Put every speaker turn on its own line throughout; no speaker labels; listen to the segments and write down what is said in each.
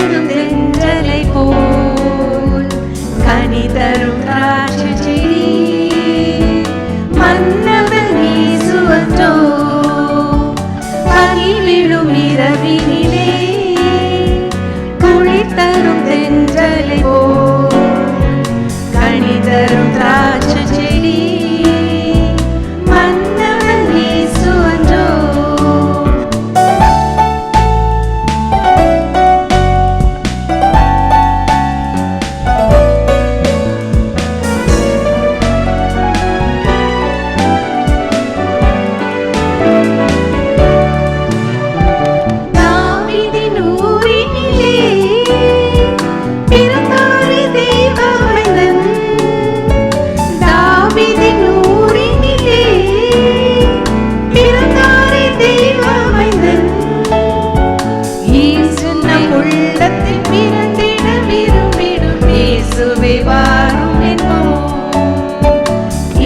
தரும் தென்றலை போல் கனி தரும் திராட்சை செடி இரவினி இயேசுவே வாரும் என்போம்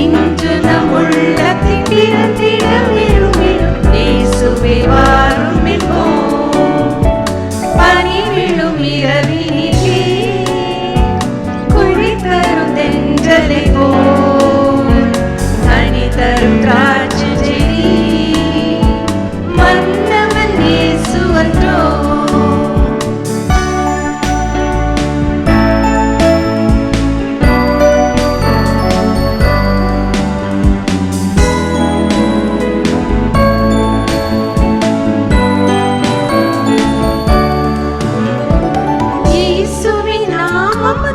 இன்று நம் உள்ளத்தின் திறந்திடம் இருமிடும் இயேசுவே வாரும்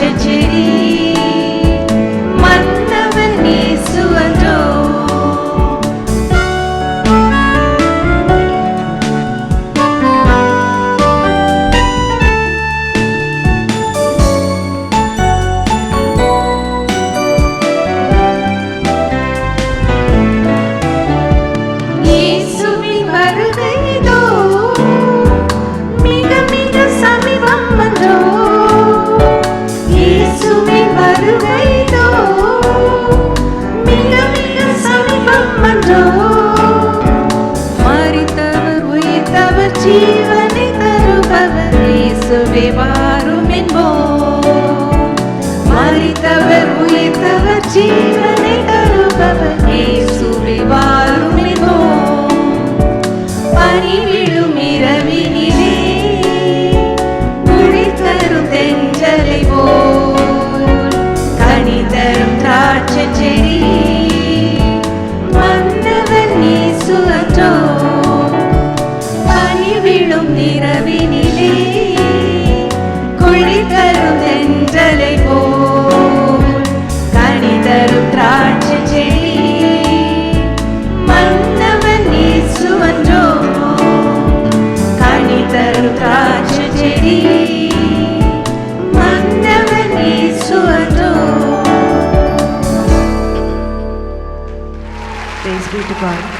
gente முன்பே வாரும் என்போம் மறித்தவர் உயிர்த்தவர் ஜீவனை தருபவர் இயேசுவே வாரும் என்போம் பணிவிடும் இரவினிலே உழைத்தரும் தென்றலை போல் கனிதரும் திராட்சை செடி. மன்னவன்
நீ சுகற்றோ Right.